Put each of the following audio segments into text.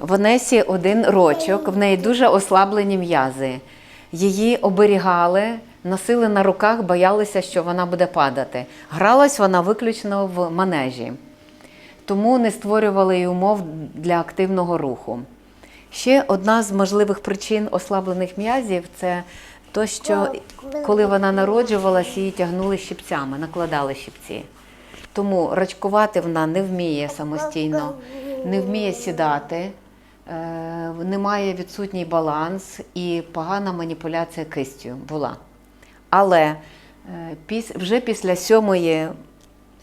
В Онесі один рочок, в неї дуже ослаблені м'язи. Її оберігали, носили на руках, боялися, що вона буде падати. Гралась вона виключно в манежі, тому не створювали їй умов для активного руху. Ще одна з можливих причин ослаблених м'язів це то, що коли вона народжувалась, її тягнули щипцями, накладали щипці. Тому рачкувати вона не вміє самостійно, не вміє сідати, е, немає відсутній баланс і погана маніпуляція кистю була. Але е, вже після сьомої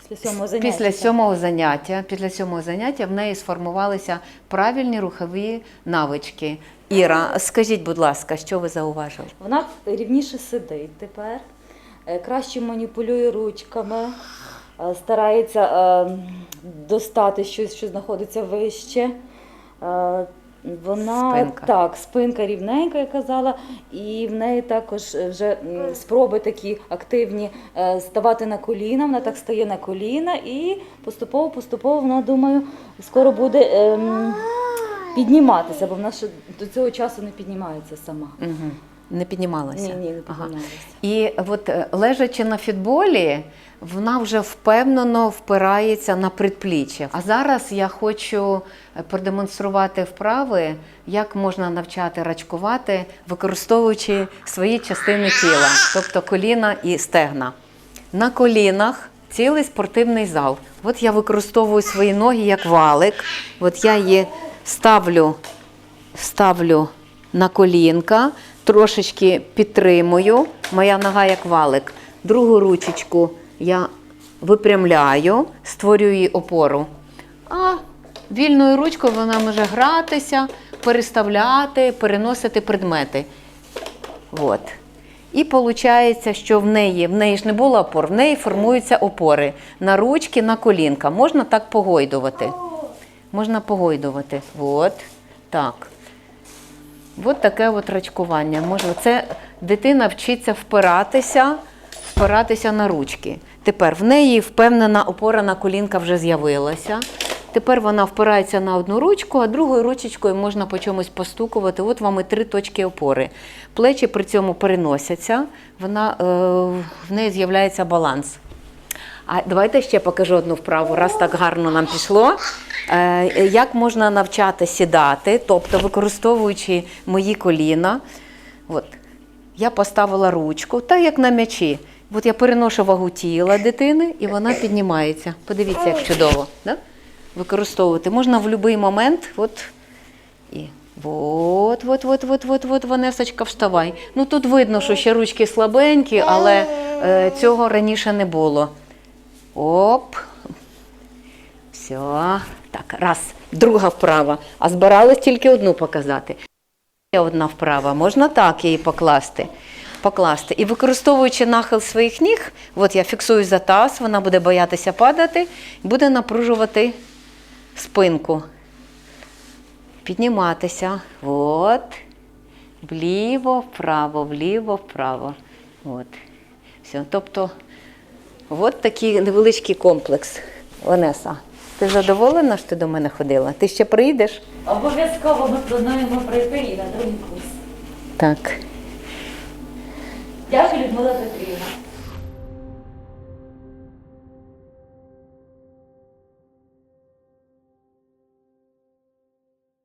Після сьомого заняття. Після сьомого заняття, після сьомого заняття в неї сформувалися правильні рухові навички. Іра, скажіть, будь ласка, що ви зауважили? Вона рівніше сидить тепер, е, краще маніпулює ручками, старається е, достати щось, що знаходиться вище. Е, Вона Спинка. так, спинка рівненька, я казала, і в неї також е, вже спроби такі активні е, ставати на коліна. Вона так стає на коліна і поступово, поступово вона думаю, скоро буде ем, підніматися, бо вона ще до цього часу не піднімається сама. Угу. Не піднімалася. Ні, ні, не Ага. І от е, лежачи на фітболі, вона вже впевнено впирається на предпліччя. А зараз я хочу е, продемонструвати вправи, як можна навчати рачкувати, використовуючи свої частини тіла, тобто коліна і стегна. На колінах цілий спортивний зал. От я використовую свої ноги як валик. От я її ставлю ставлю на колінка, трошечки підтримую. Моя нога як валик. Другу ручечку я випрямляю, створюю їй опору. А вільною ручкою вона може гратися, переставляти, переносити предмети. От. І виходить, що в неї, в неї ж не було опор, в неї формуються опори на ручки, на колінка. Можна так погойдувати. Можна погойдувати. От. Так. От таке от рачкування. Можна. Це дитина вчиться впиратися, впиратися на ручки. Тепер в неї впевнена опора на колінка вже з'явилася. Тепер вона впирається на одну ручку, а другою ручечкою можна по чомусь постукувати. От вам і три точки опори. Плечі при цьому переносяться, вона, е, в неї з'являється баланс. А давайте ще покажу одну вправу, раз так гарно нам пішло. Е, як можна навчати сідати, тобто використовуючи мої коліна. От, я поставила ручку, так як на м'ячі. От я переношу вагу тіла дитини і вона піднімається. Подивіться, як чудово. Да? Використовувати можна в будь-який момент. От, і от, от, от, от, от, от, Ванесочка, вставай. Ну тут видно, що ще ручки слабенькі, але е, цього раніше не було. Оп. Все. Так, раз. Друга вправа. А збирались тільки одну показати. Ще одна вправа. Можна так її покласти. Покласти. І використовуючи нахил своїх ніг, от я фіксую за таз, вона буде боятися падати, буде напружувати спинку. Підніматися. От. Вліво, вправо, вліво, вправо. От. Все. Тобто, от такий невеличкий комплекс. Онеса, ти задоволена, що ти до мене ходила? Ти ще приїдеш? Обов'язково ми плануємо прийти і на другий курс. Так. Дякую, Людмила Петрівна.